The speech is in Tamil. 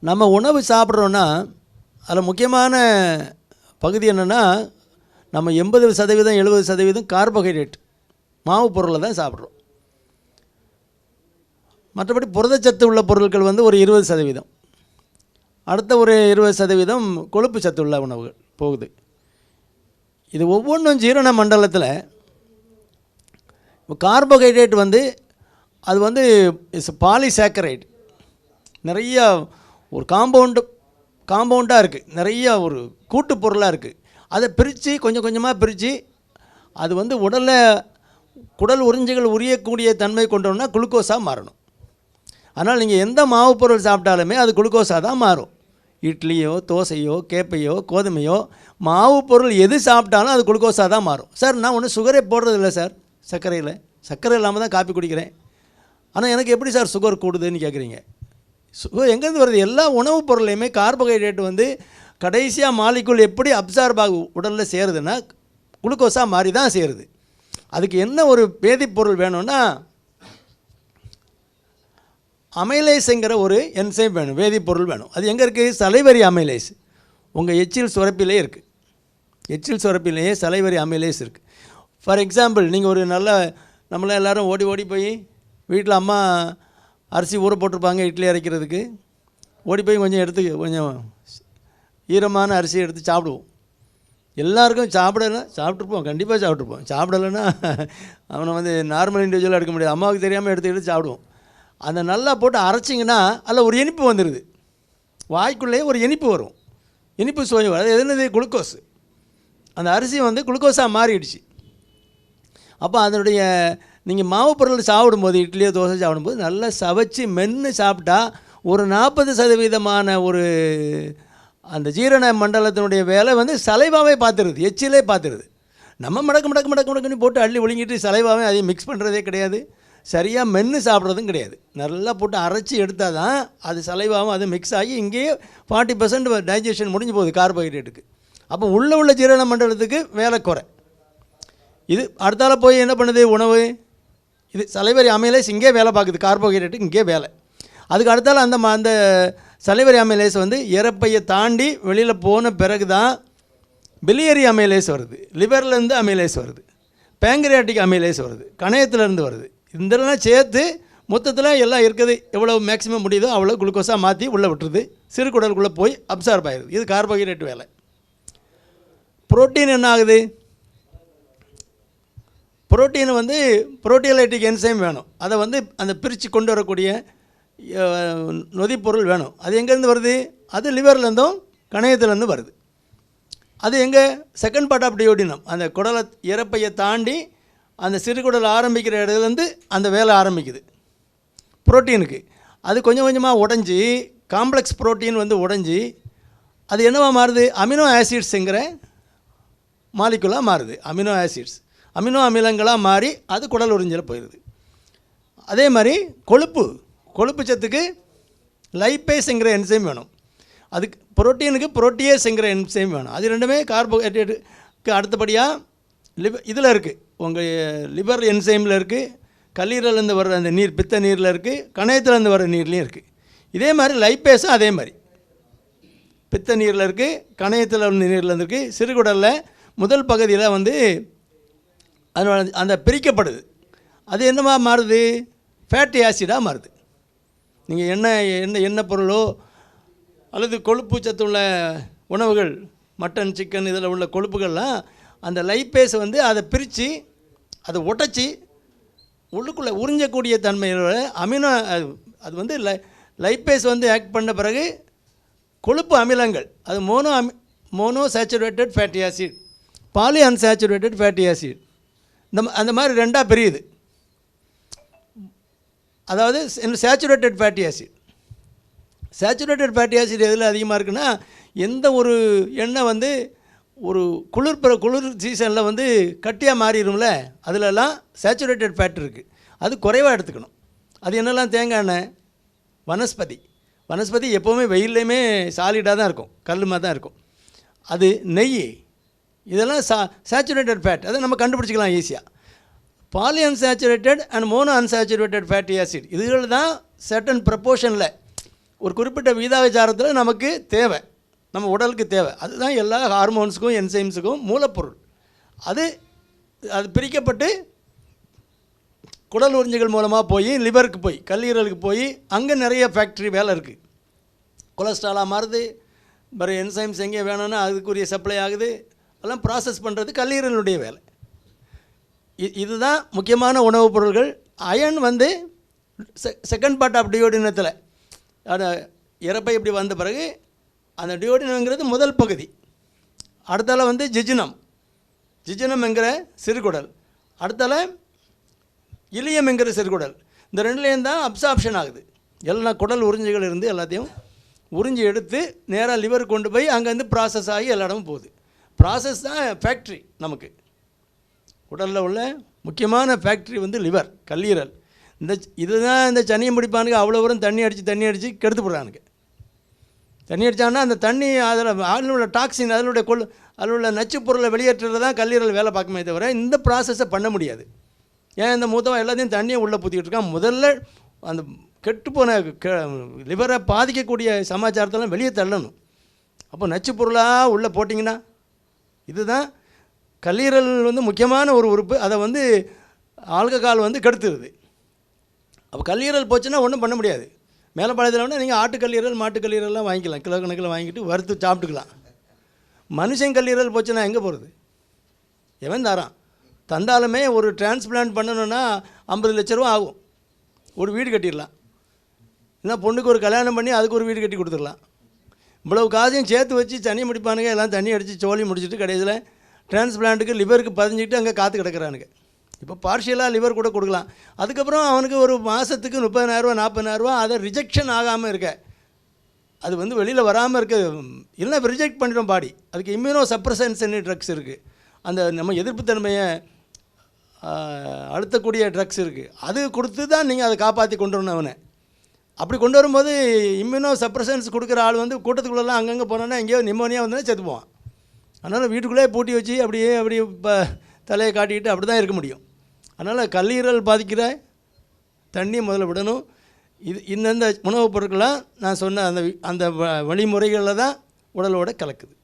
நம்ம உணவு சாப்பிட்றோன்னா அதில் முக்கியமான பகுதி என்னென்னா நம்ம எண்பது சதவீதம் எழுபது சதவீதம் கார்போஹைட்ரேட் மாவு பொருளை தான் சாப்பிட்றோம். மற்றபடி புரதச்சத்து உள்ள பொருட்கள் வந்து ஒரு இருபது சதவீதம். அடுத்த ஒரு இருபது சதவீதம் கொழுப்பு சத்து உள்ள உணவுகள் போகுது. இது ஒவ்வொன்றும் ஜீரண மண்டலத்தில் இப்போ கார்போஹைட்ரேட் வந்து அது வந்து இஸ் பாலிசாக்கரைட் நிறையா ஒரு காம்பவுண்டு காம்பவுண்டாக இருக்குது நிறைய ஒரு கூட்டு பொருளாக இருக்குது அதை பிரித்து கொஞ்சம் கொஞ்சமாக பிரித்து அது வந்து உடலை குடல் உறிஞ்சுகள் உரியக்கூடிய தன்மை கொண்டோம்னா குளுக்கோஸாக மாறணும். அதனால் நீங்கள் எந்த மாவு பொருள் சாப்பிட்டாலுமே அது குளுக்கோஸாக தான் மாறும். இட்லியோ தோசையோ கேப்பையோ கோதுமையோ மாவு பொருள் எது சாப்பிட்டாலும் அது குளுக்கோஸாக தான் மாறும். சார் நான் ஒன்றும் சுகரே போடுறதில்ல சார் சர்க்கரையில். சர்க்கரை இல்லாமல் தான் காப்பி குடிக்கிறேன். ஆனால் எனக்கு எப்படி சார் சுகர் கூடுதுன்னு கேட்குறீங்க சுகர் எங்கேருந்து வருது? எல்லா உணவுப் பொருளையுமே கார்போஹைட்ரேட் வந்து கடைசியாக மாலிக்குள் எப்படி அப்சார்ப் ஆகும் உடலில் சேருதுன்னா குளுக்கோஸாக மாறி தான் சேருது. அதுக்கு என்ன ஒரு வேதிப்பொருள் வேணும்னா அமைலேஸுங்கிற ஒரு என்சைம் வேணும் வேதிப்பொருள் வேணும். அது எங்கே இருக்குது சலைவரி அமைலேஸ் உங்கள் எச்சில் சுரப்பிலே இருக்குது எச்சில் சுரப்பிலேயே சலைவரி அமைலேஸ் இருக்குது ஃபார் எக்ஸாம்பிள் நீங்கள் ஒரு நல்ல நம்மளாம் எல்லோரும் ஓடி ஓடி போய் வீட்டில் அம்மா அரிசி ஊற போட்டிருப்பாங்க இட்லி அரைக்கிறதுக்கு. ஓடி போய் கொஞ்சம் எடுத்து கொஞ்சம் ஈரமான அரிசி எடுத்து சாப்பிடுவோம். எல்லாருக்கும் சாப்பிடலை சாப்பிட்ருப்போம் கண்டிப்பாக சாப்பிட்ருப்போம் சாப்பிடலைன்னா அவனை வந்து நார்மல் இண்டிவிஜுவலாக எடுக்க முடியாது. அம்மாவுக்கு தெரியாமல் எடுத்து எடுத்து சாப்பிடுவோம். அந்த நல்லா போட்டு அரைச்சிங்கன்னா அதில் ஒரு இனிப்பு வந்துடுது வாய்க்குள்ளேயே ஒரு இனிப்பு வரும். இனிப்பு சுவை வரும். அது என்னது? குளுக்கோஸ். அந்த அரிசி வந்து குளுக்கோஸாக மாறிடுச்சு. அப்போ அதனுடைய நீங்கள் மாவு பொருள் சாப்பிடும்போது இட்லியோ தோசை சாப்பிடும்போது நல்லா சவைச்சு மென்று சாப்பிட்டா ஒரு நாற்பது சதவீதமான ஒரு அந்த ஜீரண மண்டலத்தினுடைய வேலை வந்து சலைவாவே பார்த்துருது எச்சிலே பார்த்துருது நம்ம மடக்கு மடக்கு மடக்கு மடக்குன்னு போட்டு அள்ளி ஒழுங்கிட்டு சலைவாவே அதையும் மிக்ஸ் பண்ணுறதே கிடையாது. சரியாக மென்று சாப்பிட்றதும் கிடையாது. நல்லா போட்டு அரைச்சி எடுத்தால் தான் அது சலைவாகவும் அது மிக்ஸ் ஆகி இங்கேயே ஃபார்ட்டி பர்சன்ட் டைஜஷன் முடிஞ்சு போகுது கார்போஹைட்ரேட்டுக்கு அப்போ உள்ளே உள்ள ஜீரண மண்டலத்துக்கு வேலை குறை. இது அடுத்தால போய் என்ன பண்ணுது உணவு? இது சலைவரி அமைலேஸ் இங்கே வேலை பார்க்குது கார்போஹைட்ரேட் இங்கே வேலை. அதுக்கு அடுத்தால அந்த ம- அந்த சலைவரி அமைலேஸ் வந்து இறப்பையை தாண்டி வெளியில் போன பிறகு தான் பிலியரி அமைலேஸ் வருது லிவர்லேருந்து அமைலேஸ் வருது பேங்க்ரியாட்டிக் அமைலேஸ் வருது கணையத்துலேருந்து வருது. இதெல்லாம் சேர்த்து மொத்தத்தில் எல்லாம் இருக்குது எவ்வளோ மேக்ஸிமம் முடியுதோ அவ்வளோ குளுக்கோஸாக மாற்றி உள்ளே விட்டுருது சிறுகுடலுக்குள்ளே போய் அப்சார்ப் ஆகிடுது இது கார்போஹைட்ரேட் வேலை. புரோட்டீன் என்ன ஆகுது? புரோட்டீன் வந்து புரோட்டியலைட்டிக் என்சைம் வேணும். அதை வந்து அந்த பிரித்து கொண்டு வரக்கூடிய நொதிப்பொருள் வேணும். அது எங்கேருந்து வருது? அது லிவர்லேருந்தும் கணையத்துலேருந்து வருது. அது எங்கே? செகண்ட் பார்ட் ஆஃப் டியோடினம் அந்த குடலை இறப்பையை தாண்டி அந்த சிறுகுடல் ஆரம்பிக்கிற இடத்துலேருந்து அந்த வேலை ஆரம்பிக்குது. புரோட்டீனுக்கு. அது கொஞ்சம் கொஞ்சமாக உடஞ்சி காம்ப்ளெக்ஸ் புரோட்டீன் வந்து உடஞ்சி அது என்னவா மாறுது? அமினோ ஆசிட்ஸுங்கிற மாலிகுலாக மாறுது. Amino acids. அமினோ அமிலங்களாக மாறி அது குடல் உறிஞ்சல் போயிடுது அதே மாதிரி கொழுப்பு கொழுப்பு சத்துக்கு லைப்பேஸுங்கிற என்சைம் வேணும். அதுக்கு புரோட்டீனுக்கு புரோட்டியேஸுங்கிற என்சைம் வேணும். அது ரெண்டுமே கார்போஹைட்ரேட்டுக்கு அடுத்தபடியாக லிவ இதில் இருக்குது உங்கள் லிவர் என்சைமில் இருக்குது கல்லீரலேருந்து வர்ற அந்த நீர் பித்த நீரில் இருக்குது கணையத்துலேருந்து வர்ற நீர்லேயும் இருக்குது இதே மாதிரி லைப்பேஸும் அதே மாதிரி. பித்த நீரில் இருக்குது கணையத்தில் உள்ள நீரில் இருக்குது சிறுகுடலில் முதல் பகுதியில் வந்து அதனால் அந்த பிரிக்கப்படுது. அது என்னவா மாறுது? ஃபேட்டி ஆசிடாக மாறுது. நீங்கள் எண்ணெய் எண்ணெய் எண்ணெய் பொருளோ அல்லது கொழுப்பு சத்து உள்ள உணவுகள் மட்டன் சிக்கன் இதில் உள்ள கொழுப்புகள்லாம் அந்த லைப்பேஸை வந்து அதை பிரித்து அதை உடைச்சி உள்ளுக்குள்ளே உறிஞ்சக்கூடிய தன்மையோட அமினோ அது அது வந்து லை லைப்பேஸ் வந்து ஆக்ட் பண்ண பிறகு கொழுப்பு அமிலங்கள் அது மோனோ அமி mono saturated fatty acid poly unsaturated fatty acid இந்த அந்த மாதிரி ரெண்டாக பிரியுது. அதாவது saturated fatty acid saturated fatty acid எதில் அதிகமாக இருக்குன்னா எந்த ஒரு எண்ணெய் வந்து ஒரு குளிர் பிற குளிர் சீசனில் வந்து கட்டியாக மாறிடும்ல அதிலெல்லாம் சேச்சுரேட்டட் ஃபேட் இருக்குது அது குறைவாக எடுத்துக்கணும். அது என்னெல்லாம் தேங்காய் எண்ணெய்? வனஸ்பதி. வனஸ்பதி எப்போவுமே வெயில்லையுமே சாலிடாக தான் இருக்கும். கல் மாதிரி தான் இருக்கும். அது நெய் இதெல்லாம் சா சேச்சுரேட்டட் ஃபேட் அதை நம்ம கண்டுபிடிச்சிக்கலாம் ஈஸியாக poly unsaturated and mono unsaturated fatty acid இதுகள் தான் சர்டன் ப்ரப்போர்ஷனில் ஒரு குறிப்பிட்ட விகிதாச்சாரத்தில் நமக்கு தேவை. நம்ம உடலுக்கு தேவை. அதுதான் எல்லா ஹார்மோன்ஸுக்கும் என்சைம்ஸுக்கும் மூலப்பொருள். அது அது பிரிக்கப்பட்டு குடல் உறிஞ்சிகள் மூலமாக போய் லிவருக்கு போய் கல்லீரலுக்கு போய் அங்கே நிறைய ஃபேக்ட்ரி வேலை இருக்குது கொலஸ்ட்ராலாக மாறுது. வேறு என்சைம்ஸ் எங்கே வேணும்னா அதுக்குரிய சப்ளை ஆகுது. அதெல்லாம் ப்ராசஸ் பண்ணுறது கல்லீரலுடைய வேலை. இதுதான் முக்கியமான உணவுப் பொருள்கள். அயன் வந்து செ செகண்ட் பார்ட் ஆஃப் டியோடினத்தில் இறப்பை இப்படி வந்த பிறகு அந்த டியோடினம்ங்கிறது முதல் பகுதி. அடுத்தால வந்து ஜிஜினம் ஜிஜினம்ங்கிற சிறுகுடல் அடுத்தால இலியம்ங்கிற சிறுகுடல் இந்த ரெண்டுலேயும் தான் அப்சாப்ஷன் ஆகுது. எல்லா குடல் உறிஞ்சிகள் இருந்து எல்லாத்தையும் உறிஞ்சி எடுத்து நேராக லிவர் கொண்டு போய் அங்கேருந்து ப்ராசஸ் ஆகி எல்லா இடமும் போகுது. ப்ராசஸ் தான் ஃபேக்ட்ரி நமக்கு. உடலில் உள்ள முக்கியமான ஃபேக்ட்ரி வந்து லிவர் கல்லீரல். இந்த இதுதான் இந்த சனியை முடிப்பானுங்க அவ்வளோ வரும் தண்ணி அடித்து தண்ணி அடித்து கெடுத்து போடுறானுங்க. தண்ணி அடித்தான்னா அந்த தண்ணி அதில் அதில் உள்ள டாக்ஸின் அதில் உள்ள கொள் அதில் உள்ள நச்சு பொருளை வெளியேற்றுறது தான் கல்லீரல் வேலை பார்க்குமே தவிர இந்த ப்ராசஸை பண்ண முடியாது. ஏன் இந்த மூத்தவன் எல்லாத்தையும் தண்ணியை உள்ளே ஊற்றிக்கிட்டு இருக்கான்? முதல்ல அந்த கெட்டுப்போன லிவரை பாதிக்கக்கூடிய சமாச்சாரத்தெல்லாம் வெளியே தள்ளணும். அப்போ நச்சு பொருளாக உள்ளே போட்டிங்கன்னா இதுதான் கல்லீரல் வந்து முக்கியமான ஒரு உறுப்பு. அதை வந்து ஆல்கஹால் வந்து கெடுத்துருது. அப்போ கல்லீரல் போச்சுன்னா ஒன்றும் பண்ண முடியாது. மேலே பாளையத்தில் வந்து நீங்கள் ஆட்டு கல்லீரல் மாட்டு கல்லீரல்லாம் வாங்கிக்கலாம். கிலோ கணக்கில் வாங்கிட்டு வறுத்து சாப்பிட்டுக்கலாம். மனுஷன் கல்லீரல் போச்சுன்னா எங்கே போகிறது எவன் தரான்? தந்தாலுமே ஒரு டிரான்ஸ்பிளான்ட் பண்ணணுன்னா ஐம்பது லட்ச ரூபா ஆகும். ஒரு வீடு கட்டிடலாம். இல்லை பொண்ணுக்கு ஒரு கல்யாணம் பண்ணி அதுக்கு ஒரு வீடு கட்டி கொடுத்துடலாம். இவ்வளவு காசையும் சேர்த்து வச்சு தண்ணி முடிப்பானுங்க. எல்லாம் தண்ணி அடித்து சோழி முடிச்சுட்டு கடைசியில் டிரான்ஸ்பிளான்ட்டுக்கு லிவருக்கு பதிஞ்சிட்டு அங்கே காத்து கிடக்குறானுங்க. இப்போ பார்ஷியலாக லிவர் கூட கொடுக்கலாம். அதுக்கப்புறம் அவனுக்கு ஒரு மாதத்துக்கு முப்பதினாயிரரூவா நாற்பதாயிரரூவா அதை ரிஜெக்ஷன் ஆகாமல் இருக்க. அது வந்து வெளியில் வராமல் இருக்க இல்லைன்னா ரிஜெக்ட் பண்ணிடும் பாடி. அதுக்கு இம்யூனோ சப்ரசன்ஸ்னு ட்ரக்ஸ் இருக்குது அந்த நம்ம எதிர்ப்புத்தன்மையை அழுத்தக்கூடிய ட்ரக்ஸ் இருக்குது அது கொடுத்து தான் நீங்கள் அதை காப்பாற்றி கொண்டு வரணும் அவனை. அப்படி கொண்டு வரும்போது இம்யூனோ சப்ரசன்ஸ் கொடுக்குற ஆள் வந்து கூட்டத்துக்குள்ளெல்லாம் அங்கங்கே போனோன்னா எங்கேயோ நிம்மோனியாக வந்தோன்னா செத்து அதனால் வீட்டுக்குள்ளே பூட்டி வச்சு அப்படியே அப்படி இப்போ தலையை காட்டிக்கிட்டு அப்படி தான் இருக்க முடியும். அதனால் கல்லீரல் பாதிக்கிற தண்ணி முதல்ல விடணும். இது இந்தந்த உணவுப் பொருட்கள்லாம் நான் சொன்ன அந்த அந்த வ- வழிமுறைகளில் தான் உடலோட கலக்குது.